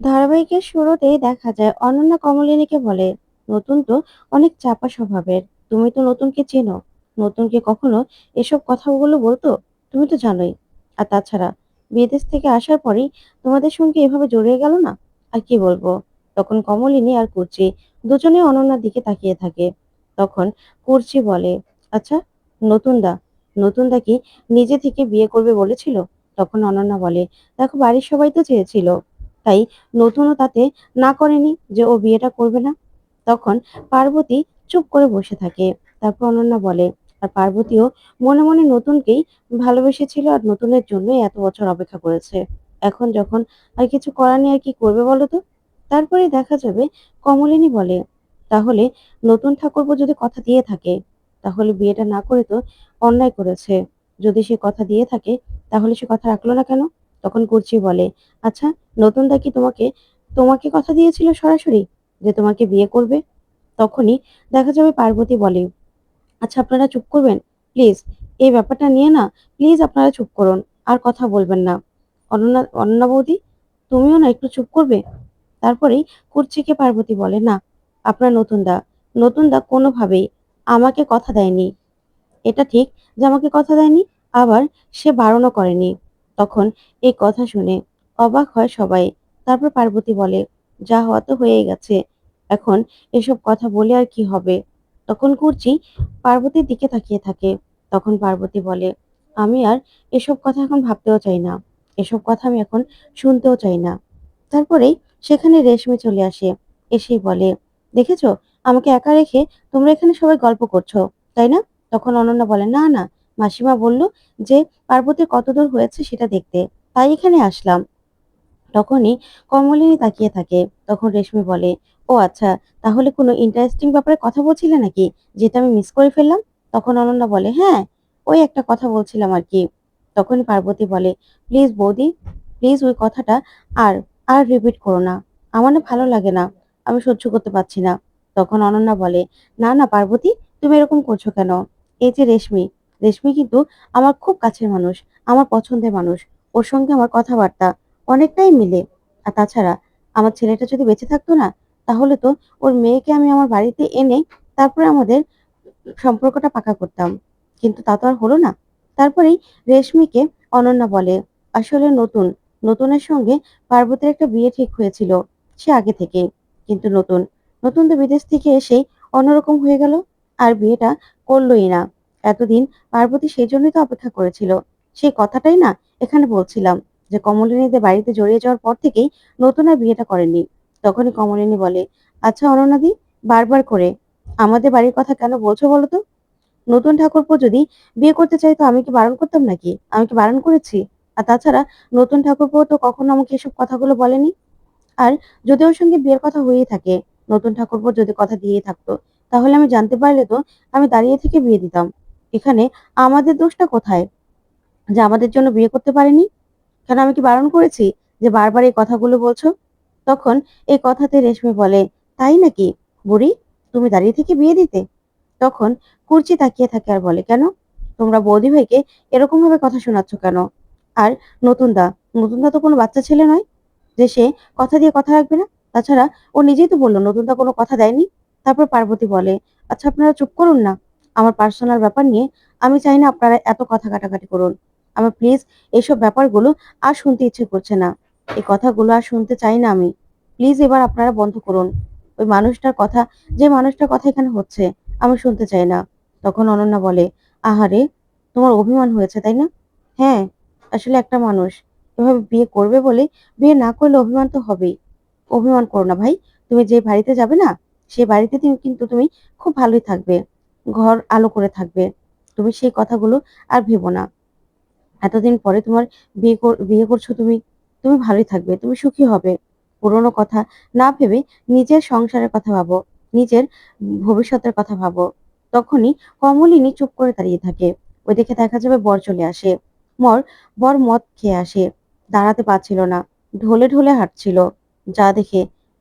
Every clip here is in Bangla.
ধারাবাহিকের শুরুতেই দেখা যায়, অনন্যা কমলিনীকে বলে, নতুন তো অনেক চাপা স্বভাবের, তুমি তো নতুনকে চেনো। নতুনকে কখনো এসব কথাগুলো বলতো? তুমি তো জানোই। আর তাছাড়া, বিদেশ থেকে আসার পরেই তোমাদের সঙ্গে এভাবে জড়িয়ে গেল না? আর কি বলব? তখন কমলিনী আর কুর্চি দুজনে অনন্যার দিকে তাকিয়ে থাকে। তখন কুর্চি বলে আচ্ছা নতুন দা নতুন দা কি নিজে থেকে বিয়ে করবে বলেছিল? তখন অনন্যা বলে, দেখো, বাড়ির সবাই তো চেয়েছিল। তাই নতুনও তাতে না করেনি যে ও বিয়েটা করবে না। তখন পার্বতী চুপ করে বসে থাকে। তারপর অনন্যা বলে, আর পার্বতীও মনে মনে নতুনকেই ভালোবেসেছিল আর নতুনের জন্যই এত বছর অপেক্ষা করেছে। এখন যখন আর কিছু করার নেই, আর কি করবে বলো তো? তারপরে দেখা যাবে কমলিনী বলে, তাহলে নতুন ঠাকুরপো যদি কথা দিয়ে থাকে, তাহলে বিয়েটা না করে তো অন্যায় করেছে। যদি সে কথা দিয়ে থাকে, তাহলে সে কথা রাখল না কেন? তখন কুর্চি বলে আচ্ছা নতুন দা কি তোমাকে তোমাকে কথা দিয়েছিল সরাসরি যে তোমাকে বিয়ে করবে? তখনই দেখা যাবে পার্বতী বলে আচ্ছা আপনারা চুপ করবেন? প্লিজ, এই ব্যাপারটা নিয়ে না, প্লিজ আপনারা চুপ করুন, আর কথা বলবেন না। অনন্যা অনন্যা বৌদি, তুমিও না একটু চুপ করবে? তারপরেই কুর্চিকে পার্বতী বলে, না, আপনার নতুন দা নতুন দা কোনোভাবেই আমাকে কথা দেয়নি। এটা ঠিক যে আমাকে কথা দেয়নি, আবার সে বারণও করেনি। তখন এই কথা শুনে অবাক হয় সবাই। তারপর পার্বতী বলে, যা হওয়া তো হয়েই গেছে। এখন এসব কথা বলে আর কি হবে? তখন কুর্চি পার্বতীর দিকে তাকিয়ে থাকে। তখন পার্বতী বলে, আমি আর এসব কথা এখন ভাবতেও চাই না। এসব কথা আমি এখন শুনতেও চাই না। তারপরেই সেখানে রেশমি চলে আসে। এসেই বলে, দেখেছ? আমাকে একা রেখে তোমরা এখানে সবাই গল্প করছ, তাই না? তখন অনন্যা বলে, না না মাসিমা বলল যে পার্বতীর কতদূর হয়েছে সেটা দেখতে। তাই এখানে আসলাম। তখনই কমলিনী তাকিয়ে থাকে। তখন রেশমি বলে, ও আচ্ছা তাহলে কোনো ইন্টারেস্টিং ব্যাপারে কথা বলছিলে নাকি, যেটা আমি মিস করে ফেললাম? তখন অনন্যা বলে হ্যাঁ ওই একটা কথা বলছিলাম আর কি। তখনই পার্বতী বলে প্লিজ বৌদি প্লিজ ওই কথাটা আর আর রিপিট করো না। আমার না ভালো লাগে না, আমি সহ্য করতে পারছি না। তখন অনন্যা বলে, না না পার্বতী, তুমি এরকম করছ কেন? এই যে রেশমি রেশমি কিন্তু আমার খুব কাছের মানুষ, আমার পছন্দের মানুষ। ওর সঙ্গে আমার কথাবার্তা অনেকটাই মিলে। আর তাছাড়া আমার ছেলেটা যদি বেঁচে থাকতো না, তাহলে তো ওর মেয়েকে আমি আমার বাড়িতে এনে তারপরে আমাদের সম্পর্কটা পাকা করতাম। কিন্তু তা তো আর হলো না। তারপরেই রেশমিকে অনন্যা বলে, আসলে নতুন, নতুনের সঙ্গে পার্বতীর একটা বিয়ে ঠিক হয়েছিল, সে আগে থেকে কিন্তু নতুন নতুন তো বিদেশ থেকে এসেই অন্যরকম হয়ে গেল। আর বিয়েটা করলোই না। এতদিন পার্বতী সেই জন্যই তো অপেক্ষা করেছিল। সেই কথাটাই না এখানে বলছিলাম যে কমলিনীদের বাড়িতে জড়িয়ে যাওয়ার পর থেকেই নতুন আর বিয়েটা করেনি তখনই কমলিনী বলে আচ্ছা অনন্যাদি, বারবার করে আমাদের বাড়ির কথা কেন বলছো বলো তো? নতুন ঠাকুরপো যদি বিয়ে করতে চাই তো আমি কি বারণ করতাম নাকি? আমি কি বারণ করেছি? আর তাছাড়া নতুন ঠাকুরপো তো কখনো আমাকে এসব কথাগুলো বলেনি? আর যদি ওর সঙ্গে বিয়ের কথা হয়েই থাকে, নতুন ঠাকুরপো যদি কথা দিয়ে থাকতো, তাহলে আমি জানতে পারলে তো আমি দাঁড়িয়ে থেকে বিয়ে দিতাম। এখানে আমাদের দোষটা কোথায়? যে আমাদের জন্য বিয়ে করতে পারেনি? কেন আমি কি বারণ করেছি যে বারবার এই কথাগুলো বলছো? তখন এই কথাতে রেশমি বলে, তাই নাকি? বুড়ি, তুমি দাঁড়িয়ে থেকে বিয়ে দিতে? তখন কুর্চি তাকিয়ে থাকে আর বলে, কেন? তোমরা বৌদি ভাইকে এরকম ভাবে কথা শোনাচ্ছ কেন? আর নতুন দা নতুন দা তো কোনো বাচ্চা ছেলে নয় যে সে কথা দিয়ে কথা রাখবে না। তাছাড়া ও নিজেই তো বলল নতুন দা কোনো কথা দেয়নি? তারপর পার্বতী বলে আচ্ছা আপনারা চুপ করুন না। আমার পার্সোনাল ব্যাপার নিয়ে, আমি চাই না আপনারা এত কথা কাটাকাটি করুন। আমার প্লিজ এইসব ব্যাপারগুলো আর শুনতে ইচ্ছে করছে না। এই কথাগুলো আর শুনতে চাই না আমি। প্লিজ এবার আপনারা বন্ধ করুন। ওই মানুষটার কথা, যে মানুষটার কথা এখানে হচ্ছে, আমি শুনতে চাই না। তখন অনন্যা বলে, আহারে, তোমার অভিমান হয়েছে, তাই না? হ্যাঁ আসলে একটা মানুষ। এভাবে বিয়ে করবে বলে, বিয়ে না করলে অভিমান তো হবেই। অভিমান করো না ভাই, তুমি যে বাড়িতে যাবে না, সে বাড়িতে তুমি কিন্তু তুমি খুব ভালোই থাকবে। ঘর আলো করে থাকবে। তুমি সেই কথাগুলো আর ভেবো না। এতদিন পরে তোমার বিয়ে বিয়ে করছ তুমি তুমি ভালোই থাকবে, তুমি সুখী হবে। পুরোনো কথা না ভেবে নিজের সংসারের কথা ভাবো, নিজের ভবিষ্যতের কথা ভাবো। তখনই কমলিনী চুপ করে দাঁড়িয়ে থাকে। ওইদিকে দেখা যাবে বর চলে আসে। মর, বর মদ খেয়ে আসে। দাঁড়াতে পারছিল না। ঢোলে ঢলে হাঁটছিল। যা দেখে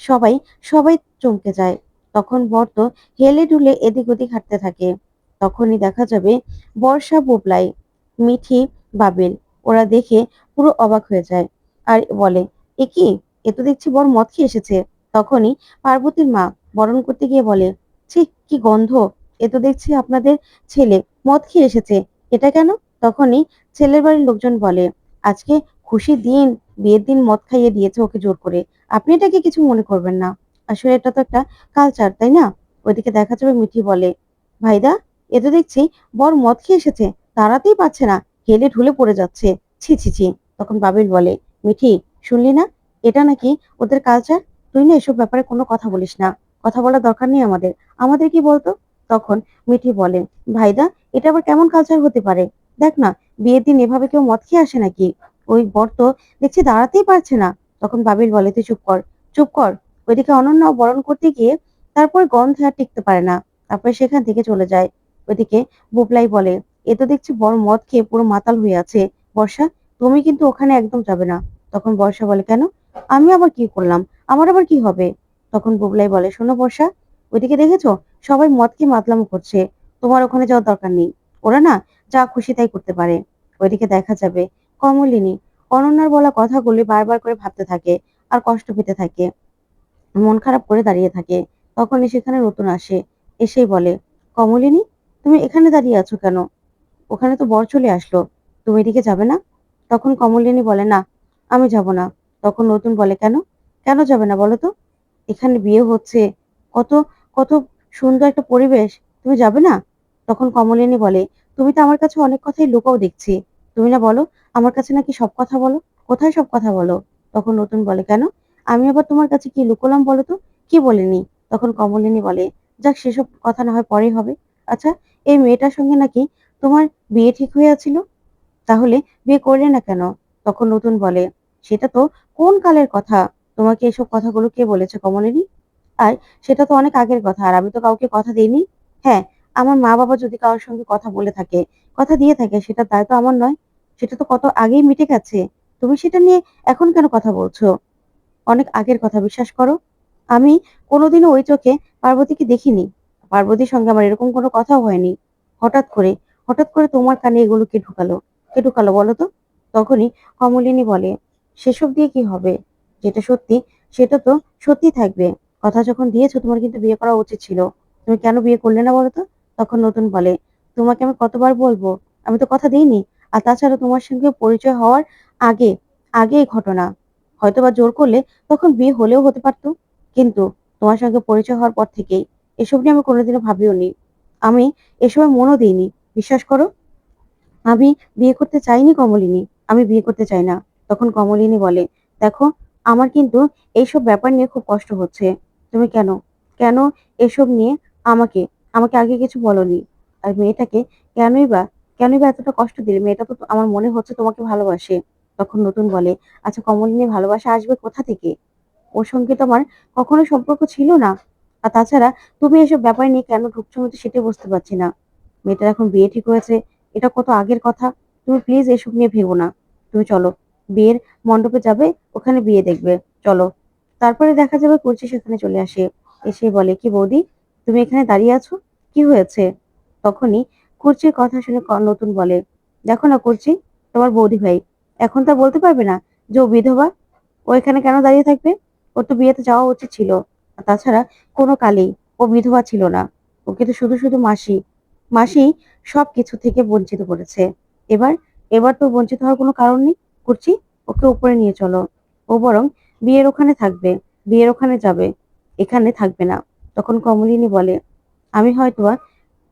সবাই সবাই চমকে যায়। তখন বর তো হেলে ঢুলে এদিক ওদিক হাঁটতে থাকে। তখনই দেখা যাবে বর্ষা বুবলাই মিঠি, বাবেল, ওরা দেখে পুরো অবাক হয়ে যায় আর বলে, এ কি? এ তো দেখছি বড় মদ খেয়ে এসেছে। তখনই পার্বতীর মা বরণ করতে গিয়ে বলে, ছি, কি গন্ধ! এ তো দেখছি আপনাদের ছেলে মদ খেয়ে এসেছে। এটা কেন? তখনই ছেলের বাড়ির লোকজন বলে, আজকে খুশির দিন, বিয়ের দিন মদ খাইয়ে দিয়েছে ওকে জোর করে। আপনি এটাকে কিছু মনে করবেন না। আসলে এটা তো একটা কালচার তাই না? ওইদিকে দেখা যাবে মিঠি বলে, ভাইদা, এ তো দেখছি বর মদ খেয়ে এসেছে দাঁড়াতেই পারছে না হেলে ঢুলে পড়ে যাচ্ছে। ছি ছি ছি, তখন বাবিল বলে, মিঠি, শুনলি না? এটা নাকি ওদের কালচার তুই না এসব ব্যাপারে কোনো কথা বলিস না, কথা বলার দরকার নেই আমাদের আমাদের কি বলতো? তখন মিঠি বলে, ভাইদা, এটা আবার কেমন কালচার হতে পারে? দেখ না, বিয়ের দিন এভাবে কেউ মদ খেয়ে আসে নাকি? ওই বর তো দেখছি দাঁড়াতেই পারছে না। তখন বাবিল বলে, তুই চুপ কর চুপ কর ওইদিকে অনন্য বরণ করতে গিয়ে তারপর গন্ধে আর টিকতে পারে না। তারপরে সেখান থেকে চলে যায়। ওইদিকে বুবলাই বলে, এ তো দেখছি বড় মদ খেয়ে পুরো মাতাল হয়ে আছে। বর্ষা, তুমি কিন্তু ওখানে একদম যাবে না। তখন বর্ষা বলে, কেন? আমি আবার কি করলাম? আমার আবার কি হবে? তখন বুবলাই বলে, শোনো বর্ষা, ওইদিকে দেখেছ? সবাই মদ খেয়ে মাতলাম করছে। তোমার ওখানে যাওয়ার দরকার নেই। ওরা না যা খুশি তাই করতে পারে। ওইদিকে দেখা যাবে কমলিনী। অনন্যার বলা কথাগুলি বারবার করে ভাবতে থাকে আর কষ্ট পেতে থাকে। মন খারাপ করে দাঁড়িয়ে থাকে। তখনই সেখানে নতুন আসে। এসেই বলে, কমলিনী, তুমি এখানে দাঁড়িয়ে আছো কেন? ওখানে তো বর চলে আসলো। তুমি এদিকে যাবে না? তখন কমলিনী বলে, না, আমি যাব না। তখন নতুন বলে, কেন? কেন যাবে না বলো তো? এখানে বিয়ে হচ্ছে। কত কত সুন্দর একটা পরিবেশ। তুমি যাবে না? তখন কমলিনী বলে, তুমি তো আমার কাছে অনেক কথাই লুকাও দেখছি। তুমি না বলো, আমার কাছে নাকি সব কথা বলো। কোথায় সব কথা বলো? তখন নতুন বলে, কেন? আমি আবার তোমার কাছে কি লুকোলাম বলো তো? কি বলিনি? তখন কমলিনী বলে, যাক, সেসব কথা না হয় পরেই হবে। আচ্ছা এই মেয়েটার সঙ্গে নাকি তোমার বিয়ে ঠিক হয়েছিল তাহলে বিয়ে করলে না কেন? তখন নতুন বলে, সেটা তো কোন কালের কথা? তোমাকে এসব কথাগুলো কে বলেছে কমলিনী? আর সেটা তো অনেক আগের কথা, আর আমি তো কাউকে কথা দিইনি। হ্যাঁ আমার মা বাবা যদি কারোর সঙ্গে কথা বলে থাকে, কথা দিয়ে থাকে, সেটা দায় তো আমার নয়। সেটা তো কত আগেই মিটে গেছে। তুমি সেটা নিয়ে এখন কেন কথা বলছো? অনেক আগের কথা, বিশ্বাস করো। আমি কোনোদিনও ওই চোখে পার্বতীকে দেখিনি। পার্বতীর সঙ্গে আমার এরকম কোনো কথাও হয়নি। হঠাৎ করে হঠাৎ করে তোমার কানে এগুলো কে ঢুকালো? কে ঢুকালো বলো তো? তখনই কমলিনী বলে, সেসব দিয়ে কি হবে? যেটা সত্যি, সেটা তো সত্যি থাকবে। কথা যখন দিয়েছ, তোমার কিন্তু বিয়ে করা উচিত ছিল। তুমি কেন বিয়ে করলে না বলো তো? তখন নতুন বলে, তোমাকে আমি কতবার বলব? আমি তো কথা দিইনি। আর তাছাড়া তোমার সঙ্গে পরিচয় হওয়ার আগে আগে ঘটনা। হয়তোবা জোর করলে তখন বিয়ে হলেও হতে পারতো। কিন্তু তোমার সঙ্গে পরিচয় হওয়ার পর থেকেই এসব নিয়ে আমি কোনোদিনও ভাবিও নি। আমি এসবে মনও দিইনি, বিশ্বাস করো। আমি বিয়ে করতে চাইনি কমলিনী, আমি বিয়ে করতে চাই না, তখন কমলিনী বলে, দেখো, আমার কিন্তু এইসব ব্যাপার নিয়ে খুব কষ্ট হচ্ছে। তুমি কেন? কেন এসব নিয়ে আমাকে আমাকে আগে কিছু বলনি? আর মেয়েটাকে কেনই বা কেনই বা এতটা কষ্ট দিলে? মেয়েটা তো আমার মনে হচ্ছে তোমাকে ভালোবাসে। তখন নতুন বলে আচ্ছা কমলিনী ভালোবাসা আসবে কোথা থেকে? ওর সঙ্গে তোমার কখনো সম্পর্ক ছিল না। আর তাছাড়া তুমি এসব ব্যাপার নিয়ে কেন ঢুকছো আমি তো সেটাই বুঝতে পারছি না। মেয়েটার এখন বিয়ে ঠিক হয়েছে, এটা কত আগের কথা। তুমি প্লিজ এসব নিয়ে ভেবো না। তুমি চলো, বিয়ের মণ্ডপে যাবে, ওখানে বিয়ে দেখবে। চলো। তারপরে দেখা যাবে কুর্চি সেখানে চলে আসে। এসে বলে, কি বৌদি, তুমি এখানে দাঁড়িয়ে আছো? কি হয়েছে? তখনই কুর্চির কথা শুনে নতুন বলে, দেখো না কুর্চি তোমার বৌদি ভাই এখন তা বলতে পারবে না যে ও বিধবা। ও এখানে কেন দাঁড়িয়ে থাকবে? ওর তো বিয়েতে যাওয়া উচিত ছিল। তাছাড়া কোনো কালেই ও বিধবা ছিল না। ওকে তো শুধু শুধু মাসি মাসি সব কিছু থেকে বঞ্চিত করেছে। এবার এবার তো বঞ্চিত হওয়ার কোনো কারণ নেই। করছি ওকে উপরে নিয়ে চলো। ও বরং বিয়ের ওখানে থাকবে, বিয়ের ওখানে যাবে, এখানে থাকবে না। তখন কমলিনী বলে, আমি হয়তো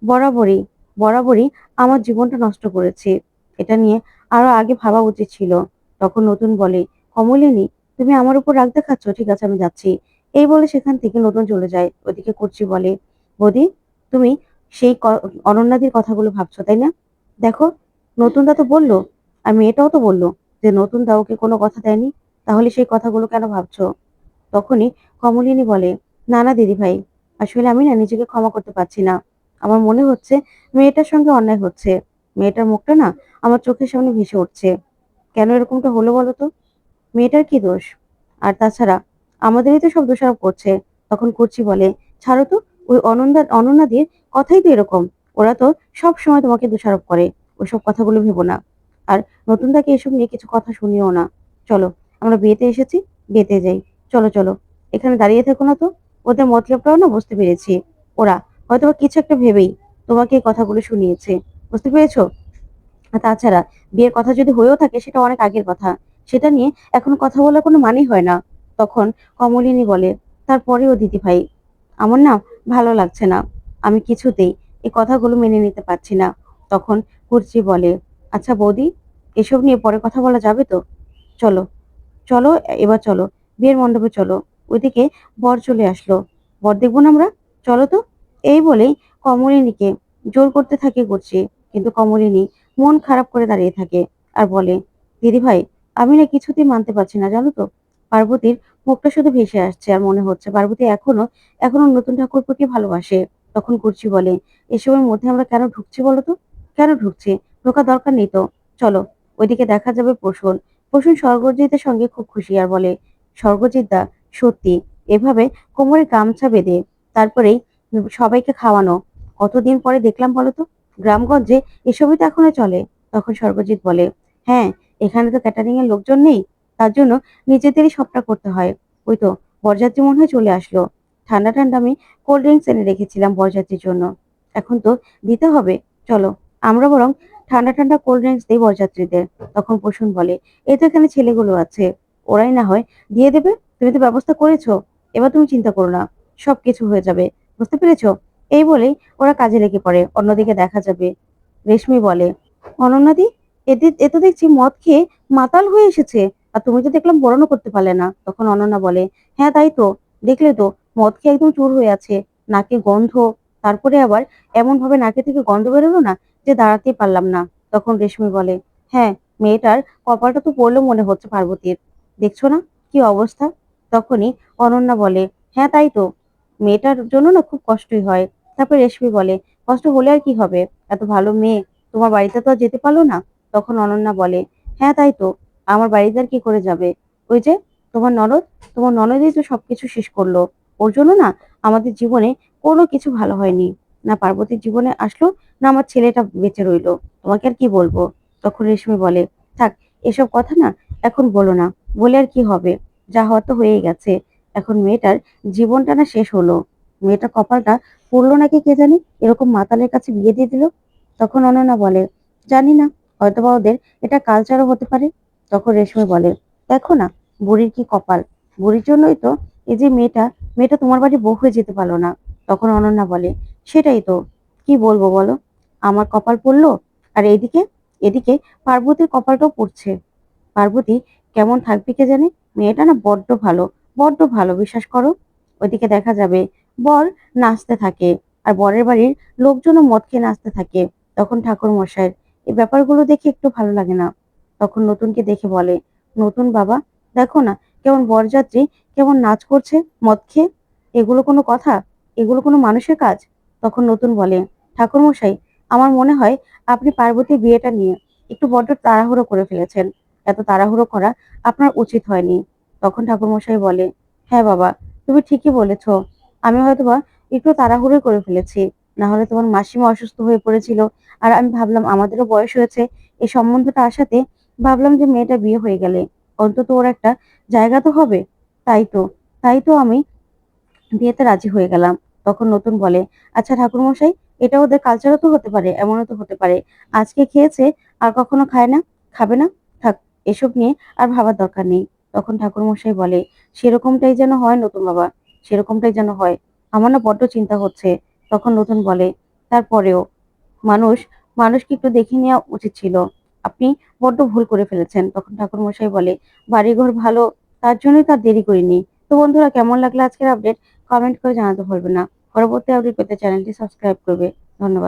বরাবরই বরাবরই আমার জীবনটা নষ্ট করেছি। এটা নিয়ে আরও আগে ভাবা উচিত ছিল। তখন নতুন বলে, কমলিনী, তুমি আমার উপর রাগ দেখাচ্ছ? ঠিক আছে, আমি যাচ্ছি। এই বলে সেখান থেকে নতুন চলে যায়। ওদিকে করছি বলে, বৌদি, তুমি সেই অনন্যাদির কথাগুলো ভাবছ, তাই না? দেখো নতুনদা তো বলল, আর মেয়েটাও তো বলল যে নতুন দা ওকে কোনো কথা দেয়নি, তাহলে সেই কথাগুলো কেন ভাবছ? তখনই কমলিনী বলে, না না, দিদি ভাই, আসলে আমি না নিজেকে ক্ষমা করতে পারছি না। আমার মনে হচ্ছে মেয়েটার সঙ্গে অন্যায় হচ্ছে। মেয়েটার মুখটা না আমার চোখের সামনে ভেসে উঠছে। কেন এরকমটা হলো বলো তো? মেয়েটার কি দোষ? আর তাছাড়া আমাদেরই তো সব দোষারোপ করছে। তখন করছি বলে, ছাড়ো তো, ওই অনন্দা অনন্যাদির কথাই তো এরকম। ওরা তো সব সময় তোমাকে দোষারোপ করে। ওইসব কথাগুলো ভেবো না। আর নতুন তাকে এসব নিয়ে কিছু কথা শুনিও না। চলো, আমরা বিয়েতে এসেছি, বিয়েতে যাই। চলো চলো, এখানে দাঁড়িয়ে থেকো না তো। ওদের মতলবটাও না বুঝতে পেরেছি। ওরা হয়তো কিছু একটা ভেবেই তোমাকে এই কথাগুলো শুনিয়েছে। বুঝতে পেরেছ? তাছাড়া, বিয়ের কথা যদি হয়েও থাকে, সেটা অনেক আগের কথা। সেটা নিয়ে এখন কথা বলার কোনো মানেই হয় না। তখন কমলিনী বলে, তারপরেও দিদি ভাই আমার না ভালো লাগছে না। আমি কিছুতেই এই কথাগুলো মেনে নিতে পারছি না। তখন কুর্চি বলে আচ্ছা বৌদি, এসব নিয়ে পরে কথা বলা যাবে তো? চলো চলো, এবার চলো, বিয়ের মণ্ডপে চলো। ওইদিকে বর চলে আসলো। বর দেখব না আমরা? চলো তো? এই বলেই কমলিনীকে জোর করতে থাকে করছি কিন্তু কমলিনী মন খারাপ করে দাঁড়িয়ে থাকে আর বলে, দিদি ভাই, আমি না কিছুতেই মানতে পারছি না, জানো তো? পার্বতীর মুখটা শুধু ভেসে আসছে আর মনে হচ্ছে পার্বতী এখনও এখনও নতুন ঠাকুরকে ভালোবাসে। তখন কুর্চি বলে, এসবের মধ্যে আমরা কেন ঢুকছি বলো তো? কেন ঢুকছি? ঢোকা দরকার নেই তো। চলো, ওইদিকে দেখা যাবে প্রসূন। প্রসূন স্বর্গজিতের সঙ্গে খুব খুশি আর বলে স্বর্গজিৎদা সত্যি, এভাবে কোমরে গামছা বেঁধে তারপরেই সবাইকে খাওয়ানো। কতদিন পরে দেখলাম বলো তো? গ্রামগঞ্জে এসবই তো এখনও চলে। তখন সর্বজিৎ বলে হ্যাঁ এখানে তো ক্যাটারিং এর লোকজন নেই। তার জন্য নিজেদেরই সবটা করতে হয়। ওই তো বরযাত্রী মনে হয় চলে আসলো। ঠান্ডা ঠান্ডা আমি কোল্ড ড্রিঙ্কস এনে রেখেছিলাম বরযাত্রীর জন্য। এখন তো দিতে হবে। চলো, আমরা বরং ঠান্ডা ঠান্ডা কোল্ড ড্রিঙ্কস দিই বরযাত্রীদের। তখন প্রসূন বলে এই তো এখানে ছেলেগুলো আছে। ওরাই না হয় দিয়ে দেবে? তুমি তো ব্যবস্থা করেছ। এবার তুমি চিন্তা করো না। সব কিছু হয়ে যাবে। বুঝতে পেরেছ? এই বলেই ওরা কাজে লেগে পড়ে। অন্যদিকে দেখা যাবে, রেশমি বলে, অনন্যাদি এদের এ তো দেখছি মদ খেয়ে মাতাল হয়ে এসেছে, আর তুমি তো দেখলাম বরণও করতে পারলে না। তখন অনন্যা বলে হ্যাঁ তাই তো, দেখলে তো, মদ খেয়ে একদম চুর হয়ে আছে, নাকে গন্ধ, তারপরে আবার এমন ভাবে নাকে থেকে গন্ধ বেরোলো না যে দাঁড়াতেই পারলাম না। তখন রেশমি বলে হ্যাঁ মেয়েটার কপালটা তো পড়ল মনে হচ্ছে পার্বতীর, দেখছ না কি অবস্থা? তখনই অনন্যা বলে হ্যাঁ তাই তো, মেয়েটার জন্য না খুব কষ্টই হয়। তারপর রেশমি বলে, কষ্ট হলে আর কি হবে? এত ভালো মেয়ে, তোমার বাড়িতে তো আর যেতে পারল না? তখন অনন্যা বলে হ্যাঁ তাই তো, আমার বাড়িতে আর কি করে যাবে? ওই যে, তোমার ননদ, তোমার ননদই তো সবকিছু শেষ করল। ওর জন্য না, আমাদের জীবনে কোনো কিছু ভালো হয়নি। না পার্বতীর জীবনে আসলো, না আমার ছেলেটা বেঁচে রইল। তোমাকে আর কি বলব? তখন রেশমি বলে, থাক, এসব কথা না এখন বলো না, বলে আর কি হবে? যা হয়তো তো হয়েই গেছে। এখন মেয়েটার জীবনটা না শেষ হলো। মেয়েটার কপালটা পড়ল নাকি কে জানি? এরকম মাতালের কাছে বিয়ে দিয়ে দিল? তখন অনন্যা বলে, জানি না, হয়তোবা ওদের এটা কালচারও হতে পারে। তখন রেশমি বলে, দেখো না, বুড়ির কি কপাল? বুড়ির জন্যই তো এই যে মেয়েটা মেয়েটা তোমার বাড়ি বউ হয়ে যেতে পারল না। তখন অনন্যা বলে, সেটাই তো, কি বলব বলো? আমার কপাল পড়ল? আর এদিকে এদিকে পার্বতীর কপালটাও পড়ছে। পার্বতী কেমন থাকবে কে জানে? মেয়েটা না বড্ড ভালো বড্ড ভালো, বিশ্বাস করো। ওইদিকে দেখা যাবে বর নাচতে থাকে আর বরের বাড়ির লোকজনও মদ খেয়ে নাচতে থাকে। তখন ঠাকুর মশাইয়ের এই ব্যাপারগুলো দেখে একটু ভালো লাগে না। তখন নতুনকে দেখে বলে, নতুন বাবা, দেখো না, কেমন বরযাত্রী, কেমন নাচ করছে, মদ খেয়ে? এগুলো কোনো কথা? এগুলো কোনো মানুষের কাজ? তখন নতুন বলে, ঠাকুর মশাই, আমার মনে হয় আপনি পার্বতীর বিয়েটা নিয়ে একটু বড্ড তাড়াহুড়ো করে ফেলেছেন। এত তাড়াহুড়ো করা আপনার উচিত হয়নি। তখন ঠাকুর মশাই বলে হ্যাঁ বাবা, তুমি ঠিকই বলেছ। আমি হয়তোবা একটু তাড়াহুড়ো করে ফেলেছি, না হলে তোমার মাসিমা অসুস্থ হয়ে পড়েছিল আর আমি ভাবলাম আমাদেরও বয়স হয়েছে এই সম্বন্ধটা আসাতে ভাবলাম যে মেয়েটা বিয়ে হয়ে গেলে অন্তত ওর একটা জায়গা তো হবে। তাই তো তাই তো আমি বিয়েতে রাজি হয়ে গেলাম। তখন নতুন বলে আচ্ছা ঠাকুর মশাই এটা ওদের কালচারও তো হতে পারে, এমনও তো হতে পারে। আজকে খেয়েছে, আর কখনো খায় না, খাবে না? থাক, এসব নিয়ে আর ভাবার দরকার নেই। তখন ঠাকুর মশাই বলে, সেরকমটাই যেন হয় নতুন বাবা। সেরকমটাই যেন হয়। আমার না বড্ড চিন্তা হচ্ছে। তখন নতুন বলে, তারপরেও? মানুষ, মানুষকে একটু দেখে নেওয়া উচিত ছিল। আপনি বড্ড ভুল করে ফেলেছেন। তখন ঠাকুর মশাই বলে, বাড়িঘর ভালো, তার জন্যই তার দেরি করিনি। তো বন্ধুরা, কেমন লাগল আজকের আপডেট? কমেন্ট করে জানাতে ভুলবে না। পরবর্তী আপডেট পেতে চ্যানেলটি সাবস্ক্রাইব করবে। ধন্যবাদ।